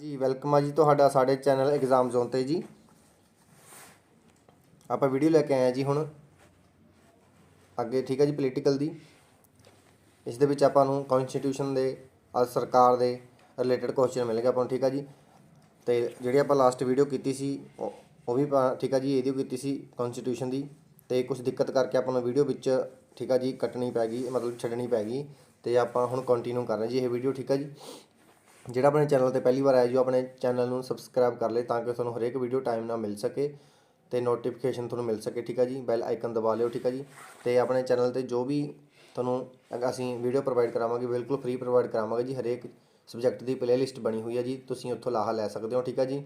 ਜੀ ਵੈਲਕਮ ਆ ਜੀ ਤੁਹਾਡਾ ਸਾਡੇ ਚੈਨਲ ਐਗਜ਼ਾਮ ਜ਼ੋਨ ਤੇ ਜੀ। ਆਪਾਂ ਵੀਡੀਓ ਲੈ ਕੇ ਆਏ ਆ ਜੀ ਹੁਣ। ਅੱਗੇ ਠੀਕ ਹੈ ਜੀ ਪੋਲੀਟੀਕਲ ਦੀ। ਇਸ ਦੇ ਵਿੱਚ ਆਪਾਂ ਨੂੰ ਕਨਸਟੀਟਿਊਸ਼ਨ ਦੇ ਔਰ ਸਰਕਾਰ ਦੇ ਰਿਲੇਟਡ ਕੁਐਸਚਨ ਮਿਲਣਗੇ ਆਪਾਂ ਨੂੰ, ਠੀਕ ਹੈ ਜੀ। ਤੇ ਜਿਹੜੀ ਆਪਾਂ ਲਾਸਟ ਵੀਡੀਓ ਕੀਤੀ ਸੀ, ਉਹ ਉਹ ਵੀ ਆਪਾਂ- ਠੀਕ ਹੈ ਜੀ, ਇਹਦੀ ਕੀਤੀ ਸੀ ਕਨਸਟੀਟਿਊਸ਼ਨ ਦੀ। ਤੇ ਕੁਝ ਦਿੱਕਤ ਕਰਕੇ ਆਪਾਂ ਨੂੰ ਵੀਡੀਓ ਵਿੱਚ, ਠੀਕ ਹੈ ਜੀ, ਕੱਟਣੀ ਪੈ ਗਈ, ਮਤਲਬ ਛੱਡਣੀ ਪੈ ਗਈ। ਤੇ ਆਪਾਂ ਹੁਣ ਕੰਟੀਨਿਊ ਕਰ ਰਹੇ ਜੀ ਇਹ ਵੀਡੀਓ ਠੀਕ ਹੈ ਜੀ। ਜਿਹੜਾ ਆਪਣੇ ਚੈਨਲ ਤੇ ਪਹਿਲੀ ਵਾਰ ਆਇਆ ਜੀ ਆਪਣੇ ਚੈਨਲ ਨੂੰ ਸਬਸਕ੍ਰਾਈਬ ਕਰ ਲੇ ਤਾਂ ਕਿ ਤੁਹਾਨੂੰ ਹਰੇਕ ਵੀਡੀਓ ਟਾਈਮ ਨਾਲ ਮਿਲ ਸਕੇ ਤੇ ਨੋਟੀਫਿਕੇਸ਼ਨ ਤੁਹਾਨੂੰ ਮਿਲ ਸਕੇ, ਠੀਕ ਆ ਜੀ? ਬੈਲ ਆਈਕਨ ਦਬਾ ਲਿਓ, ਠੀਕ ਆ ਜੀ? ਤੇ ਆਪਣੇ ਚੈਨਲ ਤੇ ਜੋ ਵੀ ਤੁਹਾਨੂੰ ਅਸੀਂ ਵੀਡੀਓ ਪ੍ਰੋਵਾਈਡ ਕਰਾਵਾਂਗੇ, ਬਿਲਕੁਲ ਫ੍ਰੀ ਪ੍ਰੋਵਾਈਡ ਕਰਾਵਾਂਗੇ ਜੀ, ਹਰੇਕ ਸਬਜੈਕਟ ਦੀ ਪਲੇਲਿਸਟ ਬਣੀ ਹੋਈ ਹੈ ਜੀ, ਤੁਸੀਂ ਉੱਥੋਂ ਲਾਹਾ ਲੈ ਸਕਦੇ ਹੋ, ਠੀਕ ਆ ਜੀ?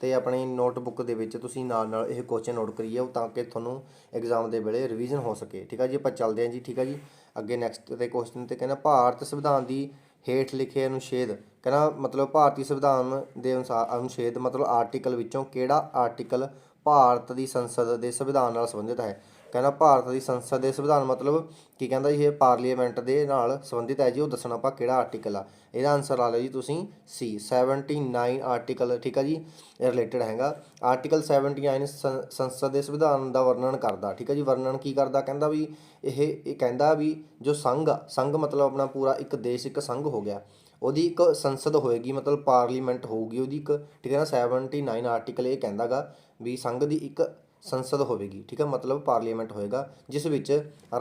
ਤੇ ਆਪਣੀ ਨੋਟਬੁੱਕ ਦੇ ਵਿੱਚ ਤੁਸੀਂ ਨਾਲ ਨਾਲ ਇਹ ਕੁਐਸਚਨ ਨੋਟ ਕਰੀਏ ਤਾਂ ਕਿ ਤੁਹਾਨੂੰ ਐਗਜ਼ਾਮ ਦੇ ਵੇਲੇ ਰਿਵੀਜ਼ਨ ਹੋ ਸਕੇ, ਠੀਕ ਆ ਜੀ? ਆਪਾਂ ਚੱਲਦੇ ਹਾਂ ਜੀ, ਠੀਕ ਹੈ ਜੀ? ਅੱਗੇ ਨੈਕਸਟ ਤੇ ਕੁਐਸਚਨ ਤੇ ਕਹਿੰਦਾ, ਭਾਰਤ ਸੰਵਿਧਾਨ ਦੀ ਹੇਠ ਲਿਖੇ ਅਨੁਛੇਦ। ਕਹਿੰਦਾ ਮਤਲਬ ਭਾਰਤੀ ਸੰਵਿਧਾਨ ਦੇ ਅਨੁਸਾਰ ਅਨੁਛੇਦ ਮਤਲਬ ਆਰਟੀਕਲ ਵਿੱਚੋਂ ਕਿਹੜਾ ਆਰਟੀਕਲ ਭਾਰਤ ਦੀ ਸੰਸਦ ਦੇ ਸੰਵਿਧਾਨ ਨਾਲ ਸੰਬੰਧਿਤ ਹੈ? ਕਹਿੰਦਾ ਭਾਰਤ ਦੀ ਸੰਸਦ ਦੇ ਸੰਵਿਧਾਨ ਮਤਲਬ ਕੀ ਕਹਿੰਦਾ ਜੀ ਇਹ ਪਾਰਲੀਮੈਂਟ ਦੇ ਨਾਲ ਸੰਬੰਧਿਤ ਹੈ ਜੀ, ਉਹ ਦੱਸਣਾ ਆਪਾਂ ਕਿਹੜਾ ਆਰਟੀਕਲ ਆ। ਇਹਦਾ ਆਨਸਰ ਲਾ ਲਓ ਜੀ ਤੁਸੀਂ ਸੀ 79 ਆਰਟੀਕਲ ਠੀਕ ਆ ਜੀ? ਇਹ ਰਿਲੇਟਡ ਹੈਗਾ। ਆਰਟੀਕਲ 79 ਸੰ- ਸੰਸਦ ਦੇ ਸੰਵਿਧਾਨ ਦਾ ਵਰਣਨ ਕਰਦਾ, ਠੀਕ ਆ ਜੀ? ਵਰਣਨ ਕੀ ਕਰਦਾ ਕਹਿੰਦਾ ਵੀ ਇਹ ਇਹ ਕਹਿੰਦਾ ਵੀ ਜੋ ਸੰਘ ਆ, ਸੰਘ ਮਤਲਬ ਆਪਣਾ ਪੂਰਾ ਇੱਕ ਦੇਸ਼, ਇੱਕ ਸੰਘ ਹੋ ਗਿਆ। ਉਹਦੀ ਇੱਕ ਸੰਸਦ ਹੋਏਗੀ, ਮਤਲਬ ਪਾਰਲੀਮੈਂਟ ਹੋਊਗੀ ਉਹਦੀ ਇੱਕ, ਠੀਕ ਹੈ ਨਾ? 79 ਆਰਟੀਕਲ ਇਹ ਕਹਿੰਦਾਗਾ ਵੀ ਸੰਘ ਦੀ ਇੱਕ ਸੰਸਦ ਹੋਵੇਗੀ, ਠੀਕ ਹੈ? ਮਤਲਬ ਪਾਰਲੀਮੈਂਟ ਹੋਏਗਾ, ਜਿਸ ਵਿੱਚ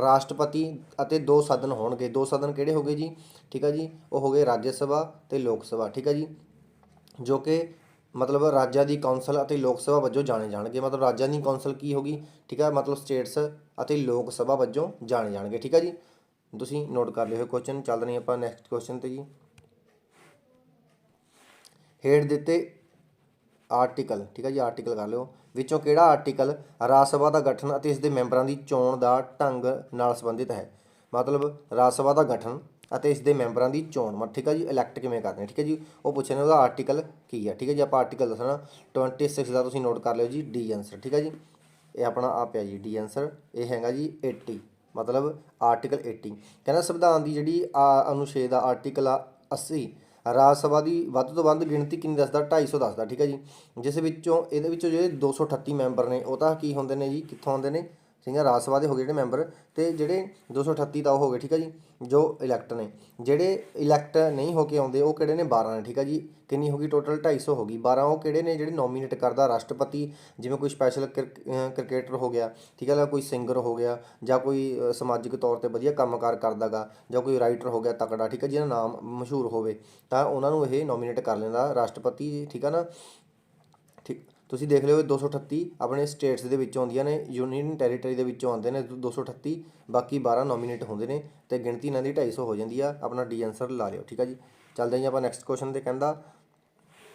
ਰਾਸ਼ਟਰਪਤੀ ਅਤੇ ਦੋ ਸਦਨ ਹੋਣਗੇ। ਦੋ ਸਦਨ ਕਿਹੜੇ ਹੋਗੇ ਜੀ? ਠੀਕ ਹੈ ਜੀ? ਉਹ ਹੋਗੇ ਰਾਜ ਸਭਾ ਤੇ ਲੋਕ ਸਭਾ, ਠੀਕ ਹੈ ਜੀ? ਜੋ ਕਿ ਮਤਲਬ ਰਾਜਾਂ ਦੀ ਕੌਂਸਲ ਅਤੇ ਲੋਕ ਸਭਾ ਵਜੋਂ ਜਾਣੇ ਜਾਣਗੇ। ਮਤਲਬ ਰਾਜਾਂ ਦੀ ਕੌਂਸਲ ਕੀ ਹੋਗੀ? ਠੀਕ ਹੈ? ਮਤਲਬ ਸਟੇਟਸ ਅਤੇ ਲੋਕ ਸਭਾ ਵਜੋਂ ਜਾਣੇ ਜਾਣਗੇ, ਠੀਕ ਹੈ ਜੀ? ਤੁਸੀਂ ਨੋਟ ਕਰ ਲਿਓ ਇਹ ਕੁਐਸਚਨ ਚੱਲ ਰਹੀ ਆਪਾਂ ਨੈਕਸਟ ਕੁਐਸਚਨ ਤੇ ਜੀ। ਹੇਠ ਦਿੱਤੇ ਆਰਟੀਕਲ ਠੀਕ ਹੈ ਜੀ? ਆਰਟੀਕਲ ਕਰ ਲਿਓ। ਵਿੱਚੋਂ ਕਿਹੜਾ ਆਰਟੀਕਲ ਰਾਜ ਸਭਾ ਦਾ ਗਠਨ ਅਤੇ ਇਸ ਦੇ ਮੈਂਬਰਾਂ ਦੀ ਚੋਣ ਦਾ ਢੰਗ ਨਾਲ ਸੰਬੰਧਿਤ ਹੈ? ਮਤਲਬ ਰਾਜ ਸਭਾ ਦਾ ਗਠਨ ਅਤੇ ਇਸ ਦੇ ਮੈਂਬਰਾਂ ਦੀ ਚੋਣ। ਮਤ ਠੀਕ ਹੈ ਜੀ ਇਲੈਕਟ ਕਿਵੇਂ ਕਰਦੇ ਨੇ ਠੀਕ ਹੈ ਜੀ, ਉਹ ਪੁੱਛੇ ਨੇ ਉਹਦਾ ਆਰਟੀਕਲ ਕੀ ਹੈ ਠੀਕ ਹੈ ਜੀ, ਆਪਾਂ ਆਰਟੀਕਲ ਦੱਸਣਾ। 26 ਦਾ ਤੁਸੀਂ ਨੋਟ ਕਰ ਲਿਓ ਜੀ ਡੀ ਆਨਸਰ ਠੀਕ ਹੈ ਜੀ? ਇਹ ਆਪਣਾ ਆ ਪਿਆ ਜੀ ਡੀ ਆਨਸਰ ਇਹ ਹੈਗਾ ਜੀ 80 ਮਤਲਬ ਆਰਟੀਕਲ 80 ਕਹਿੰਦਾ ਸੰਵਿਧਾਨ ਦੀ ਜਿਹੜੀ ਆ ਅਨੁਛੇਦ ਆ ਆਰਟੀਕਲ ਆ 80 ਰਾਜ ਸਭਾ ਦੀ ਵੱਧ ਤੋਂ ਵੱਧ ਗਿਣਤੀ ਕਿੰਨੀ ਦੱਸਦਾ? 250 ਦੱਸਦਾ, ਠੀਕ ਹੈ ਜੀ। ਜਿਸ ਵਿੱਚੋਂ, ਇਹਦੇ ਵਿੱਚੋਂ ਜਿਹੜੇ 238 ਮੈਂਬਰ ਨੇ, ਉਹ ਤਾਂ ਕੀ ਹੁੰਦੇ ਨੇ ਜੀ? ਕਿੱਥੋਂ ਆਉਂਦੇ ਨੇ? ਠੀਕ ਹੈ, ਰਾਜ ਸਭਾ ਦੇ ਹੋ ਗਏ ਜਿਹੜੇ ਮੈਂਬਰ ਤੇ ਜਿਹੜੇ 238 ਤਾਂ ਉਹ ਹੋ ਗਏ, ਠੀਕ ਹੈ ਜੀ, ਜੋ ਇਲੈਕਟ ਨੇ। ਜਿਹੜੇ ਇਲੈਕਟ ਨਹੀਂ ਹੋ ਕੇ ਆਉਂਦੇ, ਉਹ ਕਿਹੜੇ ਨੇ? 12 ਨੇ, ਠੀਕ ਹੈ ਜੀ। ਕਿੰਨੀ ਹੋ ਗਈ? ਟੋਟਲ 250 ਹੋ ਗਈ। 12 ਉਹ ਕਿਹੜੇ ਨੇ? ਜਿਹੜੇ ਨੋਮੀਨੇਟ ਕਰਦਾ ਰਾਸ਼ਟਰਪਤੀ, ਜਿਵੇਂ ਕੋਈ ਸਪੈਸ਼ਲ ਕ੍ਰਿਕਟਰ ਹੋ ਗਿਆ, ਠੀਕ ਹੈ ਨਾ ਕੋਈ ਸਿੰਗਰ ਹੋ ਗਿਆ, ਜਾਂ ਕੋਈ ਸਮਾਜਿਕ ਤੌਰ ਤੇ ਵਧੀਆ ਕੰਮਕਾਰ ਕਰਦਾਗਾ, ਜਾਂ ਕੋਈ ਰਾਈਟਰ ਹੋ ਗਿਆ, ਤਕੜਾ, ਠੀਕ ਹੈ, ਜਿਹਦਾ ਨਾਮ ਮਸ਼ਹੂਰ ਹੋਵੇ, ਤਾਂ ਉਹਨਾਂ ਨੂੰ ਇਹ ਨੋਮੀਨੇਟ ਕਰ ਲੈਂਦਾ ਰਾਸ਼ਟਰਪਤੀ, ਠੀਕ ਹੈ ਨਾ? ਠੀਕ ਤੁਸੀਂ ਦੇਖ ਲਿਓ ਇਹ 238 ਆਪਣੇ ਸਟੇਟਸ ਦੇ ਵਿੱਚੋਂ ਆਉਂਦੀਆਂ ਨੇ, ਯੂਨੀਅਨ ਟੈਰੀਟਰੀ ਦੇ ਵਿੱਚੋਂ ਆਉਂਦੇ ਨੇ 238 ਬਾਕੀ 12 ਨੋਮੀਨੇਟ ਹੁੰਦੇ ਨੇ ਤੇ ਗਿਣਤੀ ਇਹਨਾਂ ਦੀ 250 ਹੋ ਜਾਂਦੀ ਆ। ਆਪਣਾ ਡੀ ਆਨਸਰ ਲਾ ਲਿਓ, ਠੀਕ ਆ ਜੀ? ਚੱਲਦੇ ਹਾਂ ਜੀ ਆਪਾਂ ਨੈਕਸਟ ਕੁਐਸਚਨ ਤੇ ਕਹਿੰਦਾ,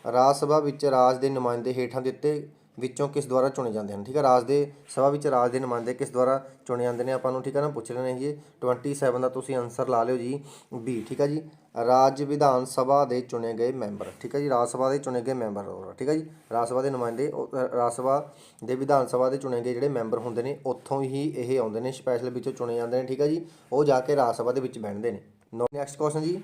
ਰਾਜ ਸਭਾ ਵਿੱਚ ਰਾਜ ਦੇ ਨੁਮਾਇੰਦੇ ਹੇਠਾਂ ਦਿੱਤੇ ਵਿੱਚੋਂ ਕਿਸ ਦੁਆਰਾ ਚੁਣੇ ਜਾਂਦੇ ਹਨ ਠੀਕ ਹੈ? ਰਾਜ ਦੇ ਸਭਾ ਵਿੱਚ ਰਾਜ ਦੇ ਨੁਮਾਇੰਦੇ ਕਿਸ ਦੁਆਰਾ ਚੁਣੇ ਜਾਂਦੇ ਨੇ? ਆਪਾਂ ਨੂੰ ਠੀਕ ਹੈ ਨਾ ਪੁੱਛ ਰਹੇ ਨੇ ਜੀ 27 ਦਾ ਤੁਸੀਂ ਆਨਸਰ ਲਾ ਲਿਓ ਜੀ ਬੀ ਠੀਕ ਹੈ ਜੀ? ਰਾਜ ਵਿਧਾਨ ਸਭਾ ਦੇ ਚੁਣੇ ਗਏ ਮੈਂਬਰ ਠੀਕ ਹੈ ਜੀ? ਰਾਜ ਸਭਾ ਦੇ ਚੁਣੇ ਗਏ ਮੈਂਬਰ ਠੀਕ ਹੈ ਜੀ? ਰਾਜ ਸਭਾ ਦੇ ਨੁਮਾਇੰਦੇ ਉਹ, ਰਾਜ ਸਭਾ ਦੇ ਵਿਧਾਨ ਸਭਾ ਦੇ ਚੁਣੇ ਗਏ ਜਿਹੜੇ ਮੈਂਬਰ ਹੁੰਦੇ ਨੇ ਉੱਥੋਂ ਹੀ ਇਹ ਆਉਂਦੇ ਨੇ ਸਪੈਸ਼ਲ ਵਿੱਚੋਂ ਚੁਣੇ ਜਾਂਦੇ ਨੇ ਠੀਕ ਹੈ ਜੀ? ਉਹ ਜਾ ਕੇ ਰਾਜ ਸਭਾ ਦੇ ਵਿੱਚ ਬੈਠਦੇ ਨੇ। ਨੈਕਸਟ ਕੁਐਸਚਨ ਜੀ।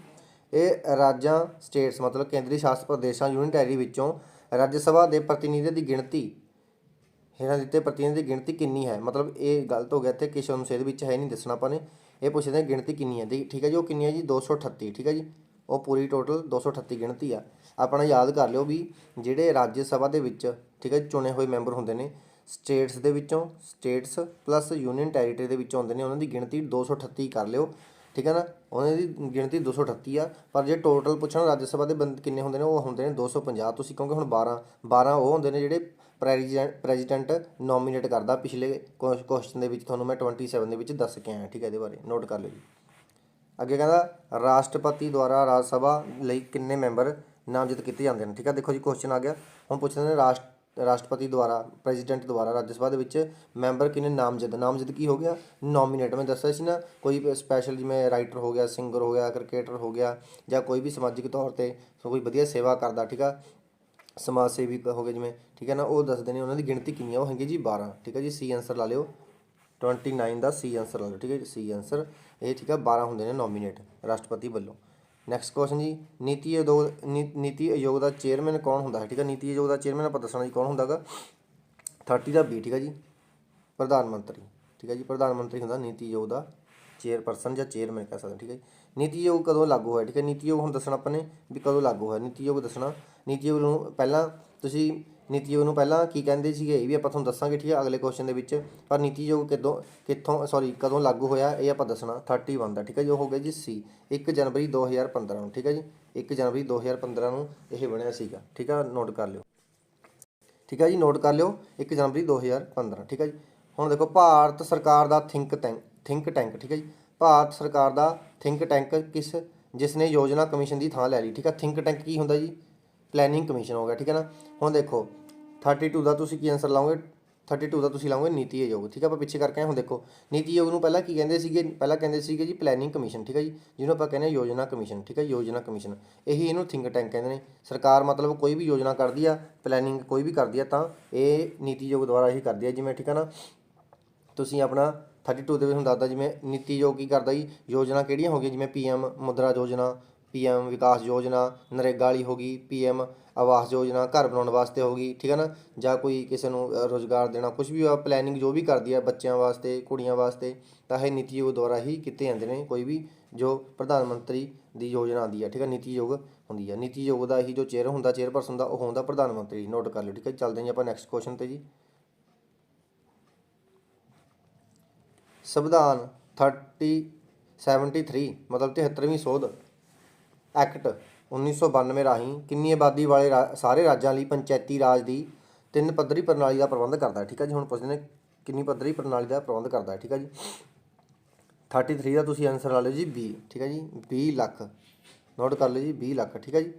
ਇਹ ਰਾਜਾਂ ਸਟੇਟਸ ਮਤਲਬ ਕੇਂਦਰੀ ਸ਼ਾਸਤ ਪ੍ਰਦੇਸ਼ਾਂ ਯੂਨੀਅਨ ਟੈਰੀ ਵਿੱਚੋਂ ਰਾਜ ਸਭਾ ਦੇ ਪ੍ਰਤੀਨਿਧੀ ਦੀ ਗਿਣਤੀ ਇਹਨਾਂ ਦਿੱਤੇ ਪ੍ਰਤੀਨਿਧੀ ਦੀ ਗਿਣਤੀ ਕਿੰਨੀ ਹੈ? ਮਤਲਬ ਇਹ ਗਲਤ ਹੋ ਗਿਆ ਇੱਥੇ ਕਿਸ ਅਨੁਛੇਦ ਵਿੱਚ ਹੈ ਨਹੀਂ ਦੱਸਣਾ ਆਪਾਂ ਨੇ। ਇਹ ਪੁੱਛਦੇ ਨੇ ਗਿਣਤੀ ਕਿੰਨੀ ਹੈ? ਦੀ- ਠੀਕ ਹੈ ਜੀ, ਉਹ ਕਿੰਨੀ ਹੈ ਜੀ? 238 ਠੀਕ ਹੈ ਜੀ? ਉਹ ਪੂਰੀ ਟੋਟਲ 238 ਗਿਣਤੀ ਆ। ਆਪਣਾ ਯਾਦ ਕਰ ਲਿਓ ਵੀ ਜਿਹੜੇ ਰਾਜ ਸਭਾ ਦੇ ਵਿੱਚ, ਠੀਕ ਹੈ ਚੁਣੇ ਹੋਏ ਮੈਂਬਰ ਹੁੰਦੇ ਨੇ, ਸਟੇਟਸ ਦੇ ਵਿੱਚੋਂ, ਸਟੇਟਸ ਪਲੱਸ ਯੂਨੀਅਨ ਟੈਰੀਟਰੀ ਦੇ ਵਿੱਚੋਂ ਆਉਂਦੇ ਨੇ, ਉਹਨਾਂ ਦੀ ਗਿਣਤੀ 238 ਕਰ ਲਿਓ। ਠੀਕ ਹੈ ਨਾ? ਉਹਨਾਂ ਦੀ ਗਿਣਤੀ 238 ਆ, ਪਰ ਜੇ ਟੋਟਲ ਪੁੱਛਣ ਰਾਜ ਸਭਾ ਦੇ ਬੰਦ ਕਿੰਨੇ ਹੁੰਦੇ ਨੇ, ਉਹ ਹੁੰਦੇ ਨੇ 250 ਤੁਸੀਂ ਕਿਉਂਕਿ ਹੁਣ 12 12 ਉਹ ਹੁੰਦੇ ਨੇ ਜਿਹੜੇ ਪ੍ਰੈਜ਼ੀਡੈਂਟ ਪ੍ਰੈਜ਼ੀਡੈਂਟ ਨੋਮੀਨੇਟ ਕਰਦਾ ਪਿਛਲੇ ਕੁਐਸਚਨ ਦੇ ਵਿੱਚ ਤੁਹਾਨੂੰ ਮੈਂ 27 ਦੇ ਵਿੱਚ ਦੱਸ ਕੇ ਆਇਆ, ਠੀਕ ਹੈ ਇਹਦੇ ਬਾਰੇ ਨੋਟ ਕਰ ਲਿਓ ਜੀ। ਅੱਗੇ ਕਹਿੰਦਾ, ਰਾਸ਼ਟਰਪਤੀ ਦੁਆਰਾ ਰਾਜ ਸਭਾ ਲਈ ਕਿੰਨੇ ਮੈਂਬਰ ਨਾਮਜ਼ਦ ਕੀਤੇ ਜਾਂਦੇ ਨੇ? ਠੀਕ ਹੈ, ਦੇਖੋ ਜੀ ਕੁਐਸਚਨ ਆ ਗਿਆ। ਹੁਣ ਪੁੱਛਦੇ ਨੇ ਰਾਸ਼ਟ ਰਾਸ਼ਟਰਪਤੀ ਦੁਆਰਾ, ਪ੍ਰੈਜ਼ੀਡੈਂਟ ਦੁਆਰਾ ਰਾਜ ਸਭਾ ਦੇ ਵਿੱਚ ਮੈਂਬਰ ਕਿੰਨੇ ਨਾਮਜ਼ਦ। ਨਾਮਜ਼ਦ ਕੀ ਹੋ ਗਿਆ? ਨੋਮੀਨੇਟ। ਮੈਂ ਦੱਸਿਆ ਸੀ ਨਾ, ਕੋਈ ਸਪੈਸ਼ਲ ਜਿਵੇਂ ਰਾਈਟਰ ਹੋ ਗਿਆ ਸਿੰਗਰ ਹੋ ਗਿਆ ਕ੍ਰਿਕਟਰ ਹੋ ਗਿਆ ਜਾਂ ਕੋਈ ਵੀ ਸਮਾਜਿਕ ਤੌਰ ਤੇ ਕੋਈ ਵਧੀਆ ਸੇਵਾ ਕਰਦਾ, ਠੀਕ ਆ? ਸਮਾਜ ਸੇਵੀ ਹੋ ਗਏ ਜਿਵੇਂ, ਠੀਕ ਹੈ ਨਾ? ਉਹ ਦੱਸਦੇ ਨੇ ਉਹਨਾਂ ਦੀ ਗਿਣਤੀ ਕਿੰਨੀ ਆ? ਉਹ ਹੈਗੀ ਜੀ 12 ਠੀਕ ਹੈ ਜੀ? ਸੀ ਆਨਸਰ ਲਾ ਲਿਓ। 29 ਦਾ ਸੀ ਆਨਸਰ ਲਾ ਲਓ, ਠੀਕ ਹੈ ਜੀ? ਸੀ ਆਨਸਰ ਇਹ ਠੀਕ ਹੈ 12 ਹੁੰਦੇ ਨੇ ਨੋਮੀਨੇਟ ਰਾਸ਼ਟਰਪਤੀ ਵੱਲੋਂ। ਨੈਕਸਟ ਕੁਐਸਚਨ ਜੀ, ਨੀਤੀ ਆਯੋਗ, ਨੀ- ਨੀਤੀ ਆਯੋਗ ਦਾ ਚੇਅਰਮੈਨ ਕੌਣ ਹੁੰਦਾ ਹੈ? ਠੀਕ ਹੈ, ਨੀਤੀ ਆਯੋਗ ਦਾ ਚੇਅਰਮੈਨ ਆਪਾਂ ਦੱਸਣਾ ਜੀ ਕੌਣ ਹੁੰਦਾਗਾ 30 ਦਾ ਬੀ ਠੀਕ ਹੈ ਜੀ। ਪ੍ਰਧਾਨ ਮੰਤਰੀ, ਠੀਕ ਹੈ ਜੀ, ਪ੍ਰਧਾਨ ਮੰਤਰੀ ਹੁੰਦਾ ਨੀਤੀ ਆਯੋਗ ਦਾ ਚੇਅਰਪਰਸਨ ਜਾਂ ਚੇਅਰਮੈਨ ਕਹਿ ਸਕਦੇ ਠੀਕ ਹੈ ਜੀ। ਨੀਤੀ ਆਯੋਗ ਕਦੋਂ ਲਾਗੂ ਹੋਇਆ? ਠੀਕ ਹੈ, ਨੀਤੀ ਆਯੋਗ ਹੁਣ ਦੱਸਣਾ ਆਪਾਂ ਨੇ ਵੀ ਕਦੋਂ ਲਾਗੂ ਹੋਇਆ? ਨੀਤੀ ਆਯੋਗ ਦੱਸਣਾ, ਨੀਤੀ ਆਯੋਗ ਨੂੰ ਪਹਿਲਾਂ ਤੁਸੀਂ ਨੀਤੀ ਆਯੋਗ ਨੂੰ ਪਹਿਲਾਂ ਕੀ ਕਹਿੰਦੇ ਸੀਗੇ, ਇਹ ਵੀ ਆਪਾਂ ਤੁਹਾਨੂੰ ਦੱਸਾਂਗੇ ਠੀਕ ਹੈ ਅਗਲੇ ਕੁਐਸਚਨ ਦੇ ਵਿੱਚ। ਪਰ ਨੀਤੀ ਆਯੋਗ ਕਿਦੋਂ, ਕਿੱਥੋਂ ਸੌਰੀ ਕਦੋਂ ਲਾਗੂ ਹੋਇਆ, ਇਹ ਆਪਾਂ ਦੱਸਣਾ 31 ਦਾ, ਠੀਕ ਹੈ ਜੀ, ਉਹ ਹੋ ਗਿਆ ਜੀ ਸੀ 1 ਜਨਵਰੀ 2015 ਨੂੰ, ਠੀਕ ਹੈ ਜੀ 1 ਜਨਵਰੀ 2015 ਨੂੰ ਇਹ ਬਣਿਆ ਸੀਗਾ, ਠੀਕ ਹੈ ਨੋਟ ਕਰ ਲਿਓ। ਠੀਕ ਹੈ ਜੀ ਨੋਟ ਕਰ ਲਿਓ 1 ਜਨਵਰੀ 2015 ਠੀਕ ਹੈ ਜੀ। ਹੁਣ ਦੇਖੋ, ਭਾਰਤ ਸਰਕਾਰ ਦਾ ਥਿੰਕ ਟੈਂਕ ਥਿੰਕ ਟੈਂਕ ਠੀਕ ਹੈ ਜੀ। ਭਾਰਤ ਸਰਕਾਰ ਦਾ ਥਿੰਕ ਟੈਂਕ ਕਿਸ, ਜਿਸ ਨੇ ਯੋਜਨਾ ਕਮਿਸ਼ਨ ਦੀ ਥਾਂ ਲੈ ਲਈ, ਠੀਕ ਹੈ ਥਿੰਕ ਟੈਂਕ ਕੀ ਹੁੰਦਾ ਜੀ? ਪਲੈਨਿੰਗ ਕਮਿਸ਼ਨ ਹੋ ਗਿਆ, ਠੀਕ ਹੈ ਨਾ? ਹੁਣ ਦੇਖੋ 32 ਦਾ ਤੁਸੀਂ ਕੀ ਆਨਸਰ ਲਾਓਗੇ? 32 ਦਾ ਤੁਸੀਂ ਲਾਓਗੇ ਨੀਤੀ ਆਯੋਗ, ਠੀਕ ਆ ਆਪਾਂ ਪਿੱਛੇ ਕਰਕੇ ਆਏ ਹੁਣ ਦੇਖੋ, ਨੀਤੀ ਆਯੋਗ ਨੂੰ ਪਹਿਲਾਂ ਕੀ ਕਹਿੰਦੇ ਸੀਗੇ? ਪਹਿਲਾਂ ਕਹਿੰਦੇ ਸੀਗੇ ਜੀ ਪਲੈਨਿੰਗ ਕਮਿਸ਼ਨ ਠੀਕ ਹੈ ਜੀ? ਜਿਹਨੂੰ ਆਪਾਂ ਕਹਿੰਦੇ ਹਾਂ ਯੋਜਨਾ ਕਮਿਸ਼ਨ ਠੀਕ ਹੈ? ਯੋਜਨਾ ਕਮਿਸ਼ਨ ਇਹੀ ਇਹਨੂੰ ਥਿੰਕ ਟੈਂਕ ਕਹਿੰਦੇ ਨੇ। ਸਰਕਾਰ ਮਤਲਬ ਕੋਈ ਵੀ ਯੋਜਨਾ ਕਰਦੀ ਆ ਪਲੈਨਿੰਗ ਕੋਈ ਵੀ ਕਰਦੀ ਆ, ਤਾਂ ਇਹ ਨੀਤੀ ਆਯੋਗ ਦੁਆਰਾ ਹੀ ਕਰਦੀ ਆ, ਜਿਵੇਂ ਠੀਕ ਹੈ ਨਾ? ਤੁਸੀਂ ਆਪਣਾ 32 ਦੇ ਵਿੱਚ ਹੁਣ ਦੱਸਦਾ, ਜਿਵੇਂ ਨੀਤੀ ਆਯੋਗ ਕੀ ਕਰਦਾ ਜੀ? ਯੋਜਨਾ ਕਿਹੜੀਆਂ ਹੋ ਗਈਆਂ? ਜਿਵੇਂ ਪੀਐਮ ਮੁਦਰਾ ਯੋਜਨਾ ਪੀਐਮ ਵਿਕਾਸ ਯੋਜਨਾ ਨਰੇਗਾ ਵਾਲੀ ਹੋ ਗਈ ਪੀਐਮ ਆਵਾਸ ਯੋਜਨਾ ਘਰ ਬਣਾਉਣ ਵਾਸਤੇ ਹੋ ਗਈ ਠੀਕ ਹੈ ਨਾ? ਜਾਂ ਕੋਈ ਕਿਸੇ ਨੂੰ ਅ, ਰੋਜ਼ਗਾਰ ਦੇਣਾ ਕੁਝ ਵੀ ਪਲੈਨਿੰਗ ਜੋ ਵੀ ਕਰਦੀ ਹੈ ਬੱਚਿਆਂ ਵਾਸਤੇ ਕੁੜੀਆਂ ਵਾਸਤੇ ਤਾਂ ਇਹ ਨੀਤੀ ਆਯੋਗ ਦੁਆਰਾ ਹੀ ਕੀਤੇ ਜਾਂਦੇ ਨੇ ਕੋਈ ਵੀ ਜੋ ਪ੍ਰਧਾਨ ਮੰਤਰੀ ਦੀ ਯੋਜਨਾ ਆਉਂਦੀ ਹੈ ਠੀਕ ਹੈ ਨੀਤੀ ਆਯੋਗ ਹੁੰਦੀ ਆ। ਨੀਤੀ ਆਯੋਗ ਦਾ ਹੀ ਜੋ ਚੇਅਰ ਹੁੰਦਾ ਚੇਅਰਪਰਸਨ ਦਾ ਉਹ ਹੁੰਦਾ ਪ੍ਰਧਾਨ ਮੰਤਰੀ ਨੋਟ ਕਰ ਲਿਓ ਠੀਕ ਹੈ ਚੱਲਦੇ ਹਾਂ ਜੀ ਆਪਾਂ ਨੈਕਸਟ ਕੁਐਸਚਨ ਤੇ ਜੀ। ਸੰਵਿਧਾਨ 30 73 ਮਤਲਬ 73ਵੀਂ ਸੋਧ। ਐਕਟ 1992 ਰਾਹੀਂ ਕਿੰਨੀ ਆਬਾਦੀ ਵਾਲੇ ਰਾ- ਸਾਰੇ ਰਾਜਾਂ ਲਈ ਪੰਚਾਇਤੀ ਰਾਜ ਦੀ ਤਿੰਨ ਪੱਧਰੀ ਪ੍ਰਣਾਲੀ ਦਾ ਪ੍ਰਬੰਧ ਕਰਦਾ ਹੈ, ਠੀਕ ਹੈ ਜੀ? ਹੁਣ ਪੁੱਛਦੇ ਨੇ ਕਿੰਨੀ ਪੱਧਰੀ ਪ੍ਰਣਾਲੀ ਦਾ ਪ੍ਰਬੰਧ ਕਰਦਾ ਹੈ, ਠੀਕ ਹੈ ਜੀ? 33 ਦਾ ਤੁਸੀਂ ਆਨਸਰ ਲਾ ਲਿਓ ਜੀ 20 ਠੀਕ ਹੈ ਜੀ? 20 ਲੱਖ ਨੋਟ ਕਰ ਲਿਓ ਜੀ 20 ਲੱਖ, ਠੀਕ ਹੈ ਜੀ?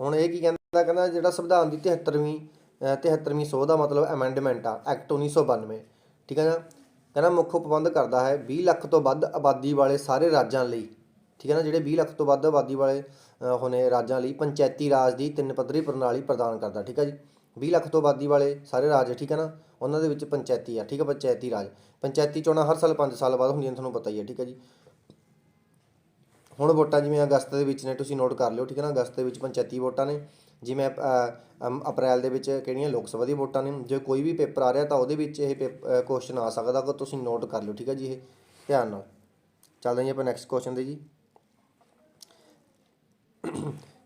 ਹੁਣ ਇਹ ਕੀ ਕਹਿੰਦਾ ਕਹਿੰਦਾ ਜਿਹੜਾ ਸੰਵਿਧਾਨ ਦੀ 73ਵੀਂ ਅਹ 73ਵੀਂ ਸੋਧ ਦਾ ਮਤਲਬ ਅਮੈਂਡਮੈਂਟ ਆ, ਐਕਟ 1992 ਠੀਕ ਹੈ ਨਾ? ਕਹਿੰਦਾ ਮੁੱਖ ਪ੍ਰਬੰਧ ਕਰਦਾ ਹੈ 20 ਲੱਖ ਤੋਂ ਵੱਧ ਆਬਾਦੀ ਵਾਲੇ ਸਾਰੇ ਰਾਜਾਂ ਲਈ ਠੀਕ ਹੈ ਨਾ ਜਿਹੜੇ 20 ਲੱਖ ਤੋਂ ਵੱਧ ਆਬਾਦੀ ਵਾਲੇ ਅਹ, ਹੋਣੇ ਰਾਜਾਂ ਲਈ ਪੰਚਾਇਤੀ ਰਾਜ ਦੀ ਤਿੰਨ ਪੱਧਰੀ ਪ੍ਰਣਾਲੀ ਪ੍ਰਦਾਨ ਕਰਦਾ ਠੀਕ ਹੈ ਜੀ। 20 ਲੱਖ ਤੋਂ ਆਬਾਦੀ ਵਾਲੇ ਸਾਰੇ ਰਾਜ ਠੀਕ ਹੈ ਨਾ ਉਹਨਾਂ ਦੇ ਵਿੱਚ ਪੰਚਾਇਤੀ ਆ ਠੀਕ ਹੈ ਪੰਚਾਇਤੀ ਰਾਜ। ਪੰਚਾਇਤੀ ਚੋਣਾਂ ਹਰ ਸਾਲ 5 ਸਾਲ ਬਾਅਦ ਹੁੰਦੀਆਂ ਨੇ, ਤੁਹਾਨੂੰ ਪਤਾ ਹੀ ਹੈ ਠੀਕ ਹੈ ਜੀ। ਹੁਣ ਵੋਟਾਂ ਜਿਵੇਂ ਅਗਸਤ ਦੇ ਵਿੱਚ ਨੇ ਤੁਸੀਂ ਨੋਟ ਕਰ ਲਿਓ ਠੀਕ ਹੈ ਨਾ ਅਗਸਤ ਦੇ ਵਿੱਚ ਪੰਚਾਇਤੀ ਵੋਟਾਂ ਨੇ। ਜਿਵੇਂ ਅਪ੍ਰੈਲ ਦੇ ਵਿੱਚ ਕਿਹੜੀਆਂ ਲੋਕ ਸਭਾ ਦੀਆਂ ਵੋਟਾਂ ਨੇ ਜੇ ਕੋਈ ਵੀ ਪੇਪਰ ਆ ਰਿਹਾ ਤਾਂ ਉਹਦੇ ਵਿੱਚ ਇਹ ਕੁਐਸਚਨ ਆ ਸਕਦਾ ਕਿ ਤੁਸੀਂ ਨੋਟ ਕਰ ਲਿਓ ਠੀਕ ਹੈ ਜੀ ਇਹ। ਧਿਆਨ ਨਾਲ। ਚੱਲਦੇ ਹਾਂ ਜੀ ਆਪਾਂ ਨੈਕਸਟ ਕੁਐਸਚਨ ਦੇ ਜੀ।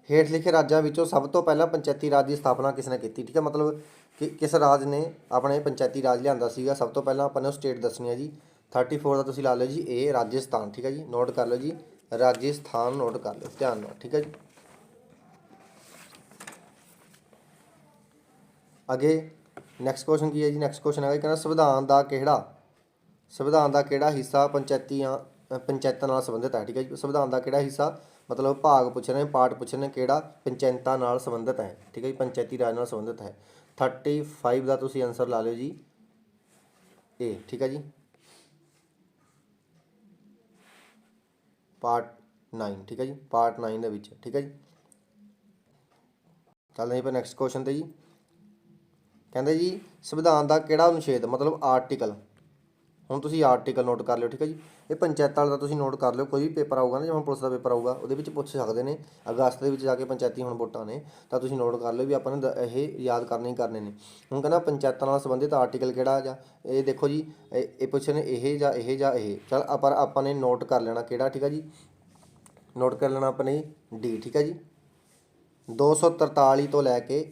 ਹੇਠ ਲਿਖੇ ਰਾਜਾਂ ਵਿੱਚੋਂ ਸਭ ਤੋਂ ਪਹਿਲਾਂ ਪੰਚਾਇਤੀ ਰਾਜ ਦੀ ਸਥਾਪਨਾ ਕਿਸ ਨੇ ਕੀਤੀ? ਠੀਕ ਹੈ ਮਤਲਬ ਕਿ ਕਿਸ ਰਾਜ ਨੇ ਆਪਣੇ ਪੰਚਾਇਤੀ ਰਾਜ ਲਿਆਂਦਾ ਸੀਗਾ? ਸਭ ਤੋਂ ਪਹਿਲਾਂ ਆਪਾਂ ਨੇ ਉਹ ਸਟੇਟ ਦੱਸਣੀ ਹੈ ਜੀ। 34 ਦਾ ਤੁਸੀਂ ਲਾ ਲਓ ਜੀ ਇਹ ਰਾਜਸਥਾਨ ਠੀਕ ਹੈ ਜੀ। ਨੋਟ ਕਰ ਲਓ ਜੀ ਰਾਜਸਥਾਨ ਨੋਟ ਕਰ ਲਿਓ ਧਿਆਨ ਨਾਲ ਠੀਕ ਹੈ ਜੀ। ਅੱਗੇ ਨੈਕਸਟ ਕੁਐਸਚਨ ਕੀ ਹੈ ਜੀ? ਨੈਕਸਟ ਕੁਐਸਚਨ ਹੈਗਾ ਜੀ, ਕਹਿੰਦਾ ਸੰਵਿਧਾਨ ਦਾ ਕਿਹੜਾ ਸੰਵਿਧਾਨ ਦਾ ਕਿਹੜਾ ਹਿੱਸਾ ਪੰਚਾਇਤੀਆਂ ਪੰਚਾਇਤਾਂ ਨਾਲ ਸੰਬੰਧਿਤ ਹੈ ਠੀਕ ਹੈ ਜੀ। ਸੰਵਿਧਾਨ ਦਾ ਕਿਹੜਾ ਹਿੱਸਾ? ਮਤਲਬ ਭਾਗ ਪੁੱਛ ਰਹੇ ਨੇ ਪਾਰਟ ਪੁੱਛ ਰਹੇ ਨੇ ਕਿਹੜਾ ਪੰਚਾਇਤਾਂ ਨਾਲ ਸੰਬੰਧਿਤ ਹੈ, ਠੀਕ ਹੈ ਜੀ, ਪੰਚਾਇਤੀ ਰਾਜ ਨਾਲ ਸੰਬੰਧਿਤ ਹੈ। 35 ਦਾ ਤੁਸੀਂ ਆਨਸਰ ਲਾ ਲਿਓ ਜੀ। ਏ ਠੀਕ ਹੈ ਜੀ। ਪਾਰਟ 9 ਠੀਕ ਹੈ ਜੀ ਪਾਰਟ 9 ਦੇ ਵਿੱਚ, ਠੀਕ ਹੈ ਜੀ। ਚੱਲਦੇ ਹਾਂ ਪਰ ਨੈਕਸਟ ਕੁਐਸਚਨ ਤੇ ਜੀ। ਕਹਿੰਦੇ ਜੀ, ਸੰਵਿਧਾਨ ਦਾ ਕਿਹੜਾ ਅਨੁਛੇਦ, ਮਤਲਬ ਆਰਟੀਕਲ ਹੁਣ ਤੁਸੀਂ ਆਰਟੀਕਲ ਨੋਟ ਕਰ ਲਿਓ, ਠੀਕ ਹੈ ਜੀ? ਇਹ ਪੰਚਾਇਤ ਵਾਲਾ ਦਾ ਤੁਸੀਂ ਨੋਟ ਕਰ ਲਿਓ, ਕੋਈ ਵੀ ਪੇਪਰ ਆਊਗਾ ਨਾ, ਜਿਵੇਂ ਪੁਲਿਸ ਦਾ ਪੇਪਰ ਆਊਗਾ, ਉਹਦੇ ਵਿੱਚ ਪੁੱਛ ਸਕਦੇ ਨੇ, ਅਗਸਤ ਦੇ ਵਿੱਚ ਜਾ ਕੇ ਪੰਚਾਇਤੀ ਹੁਣ ਵੋਟਾਂ ਨੇ, ਤਾਂ ਤੁਸੀਂ ਨੋਟ ਕਰ ਲਿਓ ਵੀ ਆਪਾਂ ਨੇ ਇਹ ਯਾਦ ਕਰਨੇ ਹੀ ਕਰਨੇ ਨੇ। ਹੁਣ ਕਹਿੰਦਾ ਪੰਚਾਇਤਾਂ ਨਾਲ ਸੰਬੰਧਿਤ ਆਰਟੀਕਲ ਕਿਹੜਾ ਜਾਂ? ਇਹ ਦੇਖੋ ਜੀ, ਇਹ ਇਹ ਪੁੱਛੇ ਨੇ ਇਹ ਜਾਂ ਇਹ ਜਾਂ ਇਹ। ਚਲ ਪਰ ਆਪਾਂ ਨੇ ਨੋਟ ਕਰ ਲੈਣਾ ਕਿਹੜਾ, ਠੀਕ ਹੈ ਜੀ? ਨੋਟ ਕਰ ਲੈਣਾ ਆਪਾਂ ਨੇ ਡੀ ਠੀਕ ਹੈ ਜੀ? 243 ਤੋਂ ਲੈ ਕੇ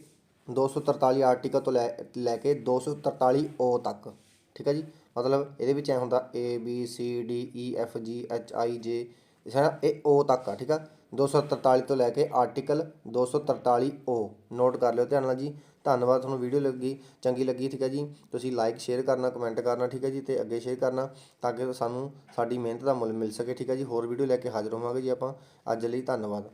243 ਆਰਟੀਕਲ ਤੋਂ ਲੈ ਲੈ ਕੇ 243 ਓ ਤੱਕ, ਠੀਕ ਹੈ ਜੀ? ਮਤਲਬ ਇਹਦੇ ਵਿੱਚ ਐ ਹੁੰਦਾ A B C D E F G H I J ਇਸ ਤਰ੍ਹਾਂ ਇਹ ਓ ਤੱਕ ਆ, ਠੀਕ ਆ? 243 ਤੋਂ ਲੈ ਕੇ ਆਰਟੀਕਲ 243 ਓ ਨੋਟ ਕਰ ਲਿਓ ਧਿਆਨ ਨਾਲ ਜੀ। ਧੰਨਵਾਦ, ਤੁਹਾਨੂੰ ਵੀਡੀਓ ਲੱਗੀ, ਚੰਗੀ ਲੱਗੀ, ਠੀਕ ਹੈ ਜੀ? ਤੁਸੀਂ ਲਾਈਕ ਸ਼ੇਅਰ ਕਰਨਾ ਕਮੈਂਟ ਕਰਨਾ, ਠੀਕ ਹੈ ਜੀ? ਤੇ ਅੱਗੇ ਸ਼ੇਅਰ ਕਰਨਾ, ਤਾਂ ਕਿ ਸਾਨੂੰ ਸਾਡੀ ਮਿਹਨਤ ਦਾ ਮੁੱਲ ਮਿਲ ਸਕੇ, ਠੀਕ ਹੈ ਜੀ? ਹੋਰ ਵੀਡੀਓ ਲੈ ਕੇ ਹਾਜ਼ਰ ਹੋਵਾਂਗੇ ਜੀ ਆਪਾਂ। ਅੱਜ ਲਈ ਧੰਨਵਾਦ।